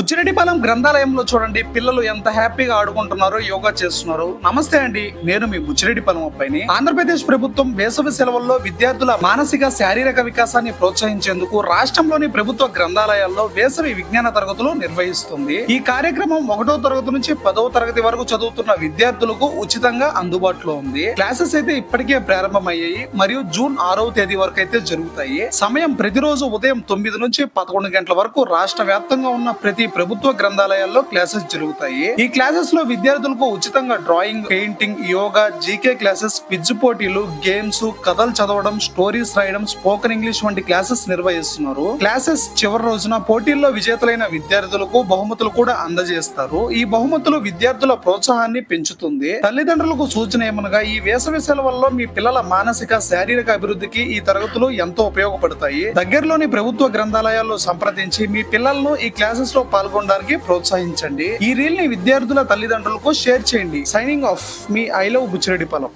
బుచ్చిరెడ్డిపాలెం గ్రంథాలయంలో చూడండి పిల్లలు ఎంత హ్యాపీగా ఆడుకుంటున్నారో యోగా చేస్తున్నారు. నమస్తే అండి నేను మీ బుచ్చిరెడ్డిపాలెం అబ్బాయిని. ఆంధ్రప్రదేశ్ ప్రభుత్వం వేసవి సెలవుల్లో విద్యార్థుల మానసిక శారీరక వికాసాన్ని ప్రోత్సహించేందుకు రాష్ట్రంలోని ప్రభుత్వ గ్రంథాలయాల్లో వేసవి విజ్ఞాన తరగతులు నిర్వహిస్తుంది. ఈ కార్యక్రమం ఒకటో తరగతి నుంచి పదవ తరగతి వరకు చదువుతున్న విద్యార్థులకు ఉచితంగా అందుబాటులో ఉంది. క్లాసెస్ అయితే ఇప్పటికే ప్రారంభమయ్యాయి మరియు జూన్ ఆరవ తేదీ వరకు అయితే జరుగుతాయి. సమయం ప్రతిరోజు ఉదయం తొమ్మిది నుంచి పదకొండు గంటల వరకు రాష్ట్ర వ్యాప్తంగా ఉన్న ప్రతి ప్రభుత్వ గ్రంథాలయాల్లో క్లాసెస్ జరుగుతాయి. ఈ క్లాసెస్లో విద్యార్థులకు ఉచితంగా drawing painting yoga GK classes quiz పోటీలు గేమ్స్ కథలు చదవడం స్టోరీస్ రాయడం స్పోకెన్ ఇంగ్లీష్ వంటి క్లాసెస్ నిర్వహిస్తున్నారు. క్లాసెస్ చివరి రోజున పోటీల్లో విజేతలైన విద్యార్థులకు బహుమతులు కూడా అందజేస్తారు. ఈ బహుమతులు విద్యార్థుల ప్రోత్సాహాన్ని పెంచుతుంది. తల్లిదండ్రులకు సూచన ఏమనగా ఈ వేసవి సెలవుల్లో మీ పిల్లల మానసిక శారీరక అభివృద్ధికి ఈ తరగతులు ఎంతో ఉపయోగపడతాయి. దగ్గరలోని ప్రభుత్వ గ్రంథాలయాల్లో సంప్రదించి మీ పిల్లలను ఈ క్లాసెస్లో పాల్గొనడానికి ప్రోత్సహించండి. ఈ రీల్ని విద్యార్థుల తల్లిదండ్రులకు షేర్ చేయండి. సైనింగ్ ఆఫ్ మీ ఐ లవ్ బుచ్చిరెడ్డిపాలెం